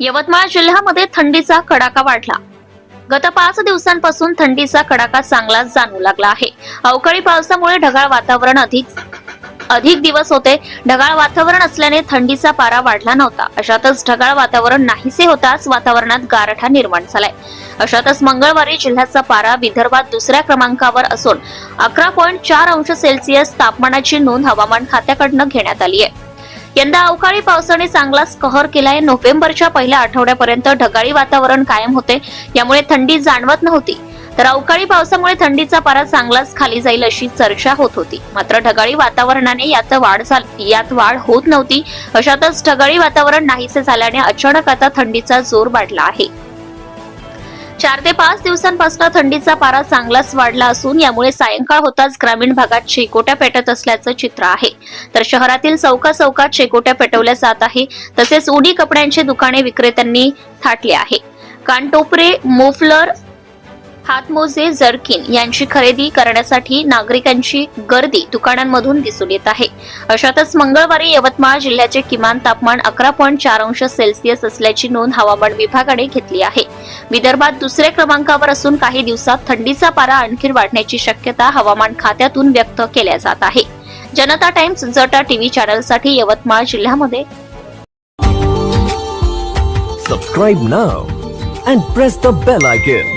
यवतमाळ जिल्ह्यामध्ये थंडीचा कडाका वाढला. गत पाच दिवसांपासून थंडीचा कडाका चांगलाच जाणू लागला आहे. अवकाळी पावसामुळे ढगाळ वातावरण अधिक अधिक दिवस होते. ढगाळ वातावरण असल्याने थंडीचा पारा वाढला नव्हता. अशातच ढगाळ वातावरण नाहीसे होताच वातावरणात गारठा निर्माण झालाय. अशातच मंगळवारी जिल्ह्याचा पारा विदर्भात दुसऱ्या क्रमांकावर असून अकरा पॉईंट चार अंश सेल्सिअस तापमानाची नोंद हवामान खात्याकडनं घेण्यात आली आहे. यंदा अवकाळी पावसाने चांगलाच कहर केलाय. नोव्हेंबरच्या पहिल्या आठवड्यापर्यंत ढगाळी वातावरण कायम होते. यामुळे थंडी जाणवत नव्हती. तर अवकाळी पावसामुळे थंडीचा पारा चांगलाच खाली जाईल अशी चर्चा होत होती. मात्र ढगाळी वातावरणाने यात वाढ झाली यात वाढ होत नव्हती. अशातच ढगाळी वातावरण नाहीसे झाल्याने अचानक आता थंडीचा जोर वाढला आहे. चार ते पाच दिवसांपासून थंडीचा पारा चांगलाच वाढला असून यामुळे सायंकाळ होताच ग्रामीण भागात शेकोट्या पेटत असल्याचं चित्र आहे. तर शहरातील चौका चौकात शेकोट्या पेटवल्या जात आहे. तसेच उडी कपड्यांची दुकाने विक्रेत्यांनी थाटली आहे. कानटोपरे मोफलर हातमोजे जर्किन यांची खरेदी करण्यासाठी नागरिकांची गर्दी दुकानांमधून दिसून येत आहे. अशातच मंगळवारी यवतमाळ जिल्ह्याचे किमान तापमान अकरा पॉईंट चार अंश सेल्सिअस असल्याची नोंद हवामान विभागाने घेतली आहे. विदर्भात दुसऱ्या क्रमांकावर असून काही दिवसात थंडीचा पारा आणखी वाढण्याची शक्यता हवामान खात्यातून व्यक्त केल्या जात आहे. जनता टाइम्स जटा टीव्ही चॅनलसाठी यवतमाळ जिल्ह्यामध्ये. Subscribe now and press the bell icon